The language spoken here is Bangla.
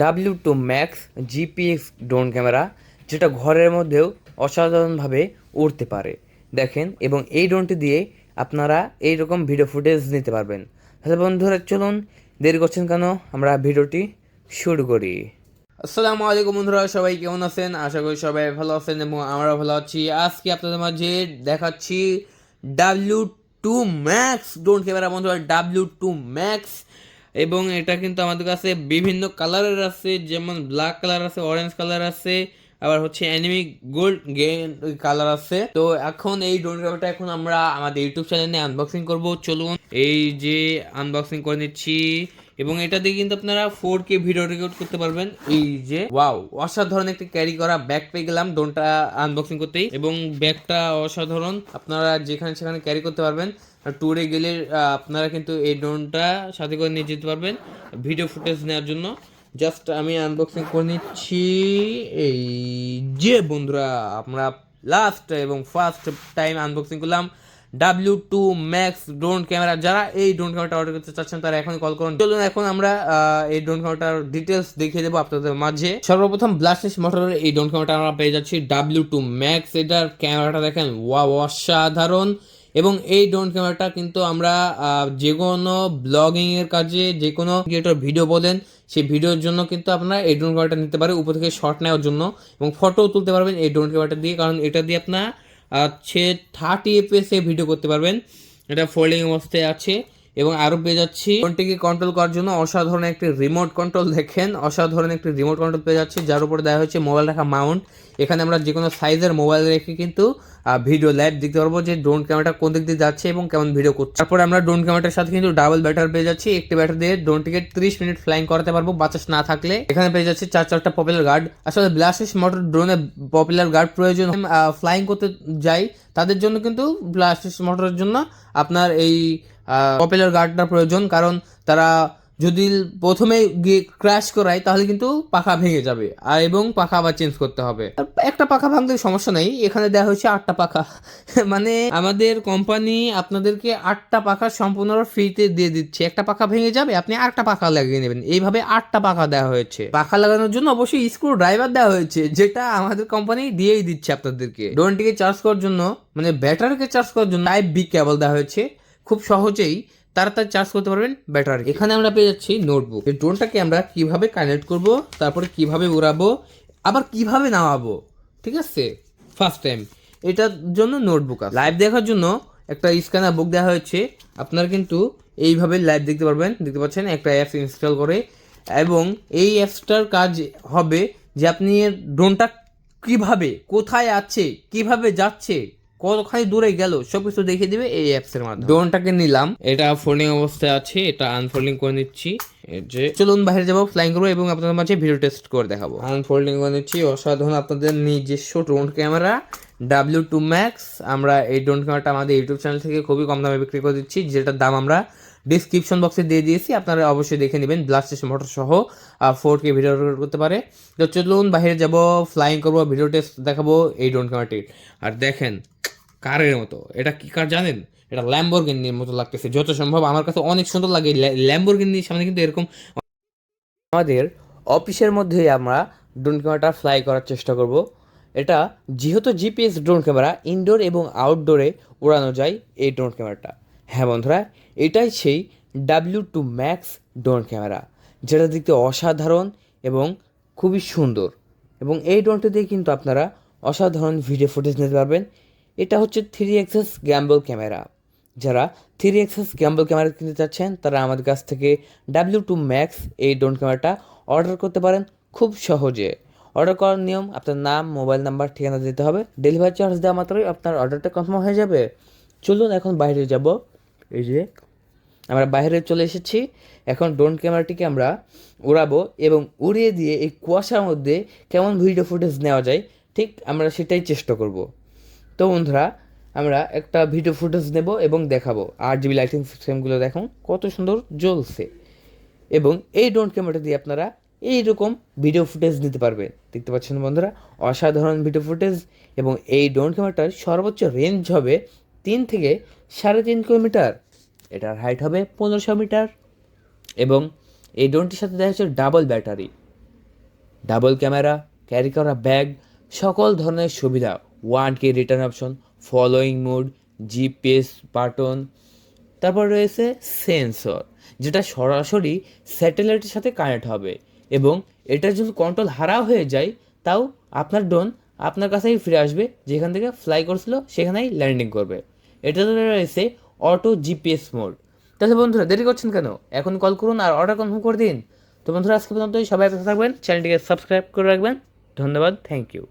W two max GPX drone camera যেটা ঘরের মধ্যেও অসাধারণভাবে উড়তে পারে। দেখেন, এবং এই ড্রোনটি দিয়ে আপনারা এই রকম ভিডিও ফুটেজ নিতে পারবেন। তাহলে বন্ধুরা, চলুন দেরি করছেন কেন? আমরা ভিডিওটি শুরু করি। আসসালামু আলাইকুম বন্ধুরা, সবাই কেমন আছেন? আশা করি সবাই ভালো আছেন এবং আমরা ভালো আছি। আজকে আপনাদের মাঝে দেখাচ্ছি W two max drone camera বন্ধুরা ডাব্লিউ টু ম্যাক্স এবং এটা কিন্তু আমাদের কাছে বিভিন্ন কালারের আছে, যেমন ব্ল্যাক কালার আছে অরেঞ্জ কালার আছে আবার হচ্ছে অ্যানিমি গোল্ড গেন কালার আছে। তো এখন এই ড্রোন ক্যামেরাটা এখন আমরা আমাদের ইউটিউব চ্যানেলে আনবক্সিং করব। চলুন এই যে আনবক্সিং করে নিচ্ছি। এবং এটা দিয়ে কিন্তু আপনারা ফোর কে ভিডিও রেকর্ড করতে পারবেন। এই যে ওয়াও অসাধারণ একটি ক্যারি করা ব্যাগ পেয়ে গেলাম ড্রোনটা আনবক্সিং করতেই। এবং ব্যাগটা অসাধারণ, আপনারা যেখানে সেখানে ক্যারি করতে পারবেন। ট্যুরে গেলে আপনারা কিন্তু এই ড্রোনটা সাথে করে নিয়ে যেতে পারবেন ভিডিও ফুটেজ নেওয়ার জন্য। জাস্ট আমি আনবক্সিং করে নিচ্ছি। এই যে বন্ধুরা, আমরা লাস্ট এবং ফার্স্ট টাইম আনবক্সিং করলাম W two max drone camera যারা এই ড্রোন ক্যামেরাটা অর্ডার করতে চাচ্ছেন, তারা এখন কল করুন। চলুন এখন আমরা এই ড্রোন ক্যামেরাটার ডিটেলস দেখিয়ে দেবো আপনাদের মাঝে। সর্বপ্রথম ব্লাস্টেস মোটরের এই ড্রোন ক্যামেরাটা আমরা পেয়ে যাচ্ছি ডাব্লিউ টু ম্যাক্স এটার ক্যামেরাটা দেখেন ওয়া অসাধারণ। এবং এই ড্রোন ক্যামেরাটা কিন্তু আমরা যে কোনো ব্লগিং এর কাজে, যে কোনো ক্রিয়েটর ভিডিও বলেন, সেই ভিডিওর জন্য কিন্তু আপনারা এই ড্রোন ক্যামেরাটা নিতে পারেন, উপর থেকে শর্ট নেওয়ার জন্য এবং ফটো তুলতে পারবেন এই ড্রোন ক্যামেরাটা দিয়ে, কারণ এটা দিয়ে আপনার হচ্ছে থার্টি এফএস এ ভিডিও করতে পারবেন। এটা ফোল্ডিং অবস্থায় আছে। এবং আরও পেয়ে যাচ্ছি। ফোনটিকে কন্ট্রোল করার জন্য অসাধারণ একটি রিমোট কন্ট্রোল দেখেন। অসাধারণ একটি রিমোট কন্ট্রোল পেয়ে যাচ্ছে, যার উপরে দেওয়া হয়েছে মোবাইল রাখা মাউন্ট এখানে আমরা যে কোনো সাইজের মোবাইল রেখে কিন্তু ভিডিও লাইভ দেখতে পারব যে ড্রোন ক্যামেরাটা কোন দিক দিয়ে যাচ্ছে এবং কেমন ভিডিও করছে। তারপরে আমরা ড্রোন ক্যামেরাটার সাথে কিন্তু ডাবল ব্যাটার পেয়ে যাচ্ছি। একটি ব্যাটার দিয়ে ড্রোনটিকে ত্রিশ মিনিট ফ্লাইং করাতে পারব বাতাস না থাকলে। এখানে পেয়ে যাচ্ছে চার, চারটা পপুলার গার্ড আসলে ব্লাস্টিস মোটর ড্রোনে পপুলার গার্ড প্রয়োজন। ফ্লাইং করতে যাই, তাদের জন্য কিন্তু ব্লাস্টিস মোটরের জন্য আপনার এই পপুলার গার্ডটা প্রয়োজন, কারণ তারা যদি প্রথমে গিয়ে ক্র্যাশ করায়, তাহলে কিন্তু পাখা ভেঙে যাবে, আর এবং পাখা আবার চেঞ্জ করতে হবে। একটা পাখা ভাঙলে সমস্যা নেই, এখানে দেওয়া হয়েছে আটটা পাখা। মানে আমাদের কোম্পানি আপনাদেরকে আটটা পাখা সম্পূর্ণ ফ্রিতে দিয়ে দিচ্ছে। একটা পাখা ভেঙে যাবে, আপনি আটটা পাখা লাগিয়ে নেবেন। এইভাবে আটটা পাখা দেওয়া হয়েছে। পাখা লাগানোর জন্য অবশ্যই স্ক্রু ড্রাইভার দেওয়া হয়েছে, যেটা আমাদের কোম্পানি দিয়েই দিচ্ছে আপনাদেরকে। ড্রোনটিকে চার্জ করার জন্য মানে ব্যাটারিকে চার্জ করার জন্য টাইপ বি কেবল দেওয়া হয়েছে। খুব সহজেই তাড়াতাড়ি চার্জ করতে পারবেন ব্যাটারি এখানে আমরা পেয়ে যাচ্ছি নোটবুক। এই ড্রোনটাকে আমরা কীভাবে কানেক্ট করব, তারপরে কীভাবে উড়াবো, আবার কীভাবে নামাবো, ঠিক আছে? ফার্স্ট টাইম এটার জন্য নোটবুক আছে। লাইভ দেখার জন্য একটা স্ক্যানার বুক দেওয়া হয়েছে। আপনারা কিন্তু এইভাবে লাইভ দেখতে পারবেন। দেখতে পাচ্ছেন, একটা অ্যাপস ইনস্টল করে। এবং এই অ্যাপসটার কাজ হবে যে আপনি ড্রোনটা কীভাবে, কোথায় আছে, কীভাবে যাচ্ছে কতখানি দূরে গেল সবকিছু দেখিয়ে দিবে এই অ্যাপস এর মাধ্যমে। ড্রোনটাকে নিলাম এটা ফোল্ডিং অবস্থায় আছে এটা আনফোল্ডিং করে নিচ্ছি যে। চলুন বাইরে যাব ফ্লাইং করব এবং আপনাদের মাঝে ভিডিও টেস্ট করে দেখাবো। আনফোল্ডিং করে নিচ্ছি অসাধারণ আপনাদের নিজস্ব drone camera W two max আমরা এই ড্রোন ক্যামেরাটা আমাদের ইউটিউব চ্যানেল থেকে খুবই কম দামে বিক্রি করে দিচ্ছি যেটার দাম আমরা ডিসক্রিপশন বক্সে দিয়ে দিয়েছি আপনারা অবশ্যই দেখে নেবেন ব্লাস্টেস মোটর সহ ফোর কে ভিডিও রেকর্ড করতে পারে। তো চলুন বাইরে যাব ফ্লাইং করব ভিডিও টেস্ট দেখাবো এই ড্রোন ক্যামেরাটির আর দেখেন কারের মতো। এটা কি কার জানেন? এটা ল্যাম্বরগিনির মতো লাগতেছে। যত সম্ভব আমার কাছে অনেক সুন্দর লাগে। ল্যাম্বরগিনির সামনে কিন্তু এরকম আমাদের অফিসের মধ্যেই আমরা ড্রোন ক্যামেরাটা ফ্লাই করার চেষ্টা করব। এটা যেহেতু জিপিএস ড্রোন ক্যামেরা ইনডোর এবং আউটডোরে উড়ানো যায় এই ড্রোন ক্যামেরাটা হ্যাঁ বন্ধুরা, এটাই সেই W two max drone camera যেটা দেখতে অসাধারণ এবং খুবই সুন্দর। এবং এই ড্রোনটি দিয়ে কিন্তু আপনারা অসাধারণ ভিডিও ফুটেজ নিতে পারবেন। এটা হচ্ছে থ্রি এক্সেস গ্যাম্বল ক্যামেরা যারা থ্রি এক্সেস গ্যাম্বল ক্যামেরা কিনতে চাচ্ছেন, তারা আমাদের কাছ থেকে ডাব্লিউ টু ম্যাক্স এই ড্রোন ক্যামেরাটা অর্ডার করতে পারেন খুব সহজে। অর্ডার করার নিয়ম, আপনার নাম মোবাইল নাম্বার ঠিকানা দিতে হবে। ডেলিভারি চার্জ দেওয়া মাত্রই আপনার অর্ডারটা কনফার্ম হয়ে যাবে। চলুন এখন বাইরে যাব। এই যে, আমরা বাইরে চলে এসেছি। এখন ড্রোন ক্যামেরাটিকে আমরা উড়াবো এবং উড়িয়ে দিয়ে এই কুয়াশার মধ্যে কেমন ভিডিও ফুটেজ নেওয়া যায়, ঠিক আমরা সেটাই চেষ্টা করব। তো বন্ধুরা, আমরা একটা ভিডিও ফুটেজ নেব এবং দেখাবো। আর জিবি লাইটিং সিস্টেমগুলো দেখুন, কত সুন্দর জ্বলছে। এবং এই ড্রোন ক্যামেরাটা দিয়ে আপনারা এইরকম ভিডিও ফুটেজ নিতে পারবেন। দেখতে পাচ্ছেন বন্ধুরা, অসাধারণ ভিডিও ফুটেজ এবং এই ড্রোন ক্যামেরাটার সর্বোচ্চ রেঞ্জ হবে তিন থেকে সাড়ে তিন কিলোমিটার এটার হাইট হবে পনেরোশো মিটার এবং এই ড্রোনটির সাথে দেখা হচ্ছে double battery double camera carry করা ব্যাগ সকল ধরনের সুবিধা। One key return option following mode GPS button তারপর রয়েছে সেন্সর যেটা সরাসরি স্যাটেলাইটের সাথে কানেক্ট হবে এবং এটা যদি কন্ট্রোল হারা হয়ে যায়, তাও আপনার ড্রোন আপনার কাছেই ফিরে আসবে, যেখান থেকে ফ্লাই করছিল, সেখানেই ল্যান্ডিং করবে। এটাতে রয়েছে অটো জিপিএস মোড তাহলে বন্ধুরা, দেরি করছেন কেন? এখন কল করুন আর অর্ডার কনফার্ম করে দিন। তো বন্ধুরা, আজকে পর্যন্তই। সবাই থাকবেন। চ্যানেলটিকে সাবস্ক্রাইব করে রাখবেন। ধন্যবাদ। Thank you